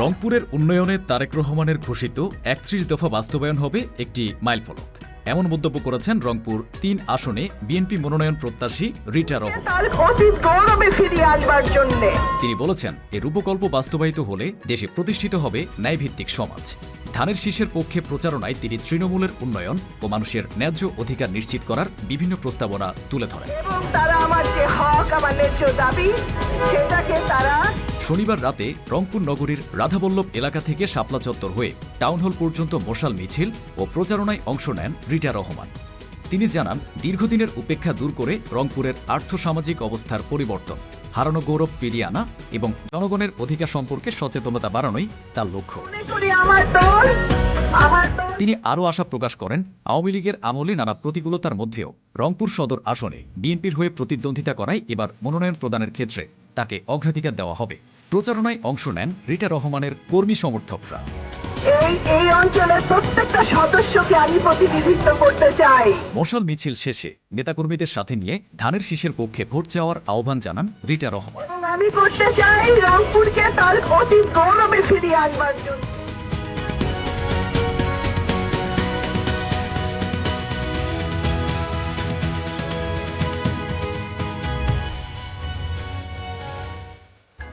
রংপুরের উন্নয়নে তারেক রহমানের ঘোষিত একত্রিশ দফা বাস্তবায়ন হবে একটি মাইলফলক। এমন মন্তব্য করেছেন রংপুর তিন আসনে বিএনপি মনোনয়ন প্রত্যাশী রিটা রহমান। তিনি বলেছেন এ রূপকল্প বাস্তবায়িত হলে দেশে প্রতিষ্ঠিত হবে ন্যায়ভিত্তিক সমাজ। ধানের শীষের পক্ষে প্রচারণায় তিনি তৃণমূলের উন্নয়ন ও মানুষের ন্যায্য অধিকার নিশ্চিত করার বিভিন্ন প্রস্তাবনা তুলে ধরেন। তারা আমার যে হক আমার ন্যায্য দাবি সেটাকে তারা শনিবার রাতে রংপুর নগরীর রাধাবল্লভ এলাকা থেকে শাপলা চত্বর হয়ে টাউন হল পর্যন্ত মশাল মিছিল ও প্রচারণায় অংশ নেন রিটা রহমান। তিনি জানান দীর্ঘদিনের উপেক্ষা দূর করে রংপুরের আর্থসামাজিক অবস্থার পরিবর্তন হারানো গৌরব ফিরিয়ে আনা এবং জনগণের অধিকার সম্পর্কে সচেতনতা বাড়ানোই তার লক্ষ্য। তিনি আরও আশা প্রকাশ করেন আওয়ামী লীগের আমলে নানা প্রতিকূলতার মধ্যেও রংপুর সদর আসনে বিএনপির হয়ে প্রতিদ্বন্দ্বিতা করায় এবার মনোনয়ন প্রদানের ক্ষেত্রে তাকে অগ্রাধিকার দেওয়া হবে। প্রচারণায় অংশ নেন রিটা রহমানের কর্মী সমর্থকরা। এই এই অঞ্চলের প্রত্যেকটা সদস্যকে আমি প্রতিনিধিত্ব করতে চাই। মশাল মিছিল শেষে নেতাকর্মীদের সাথে নিয়ে ধানের শীষের পক্ষে ভোট চাওয়ার আহ্বান জানান রিটা রহমান। আমি করতে চাই রংপুরকে তার অতি গৌরবে ফিরিয়ে আনবার জন্য।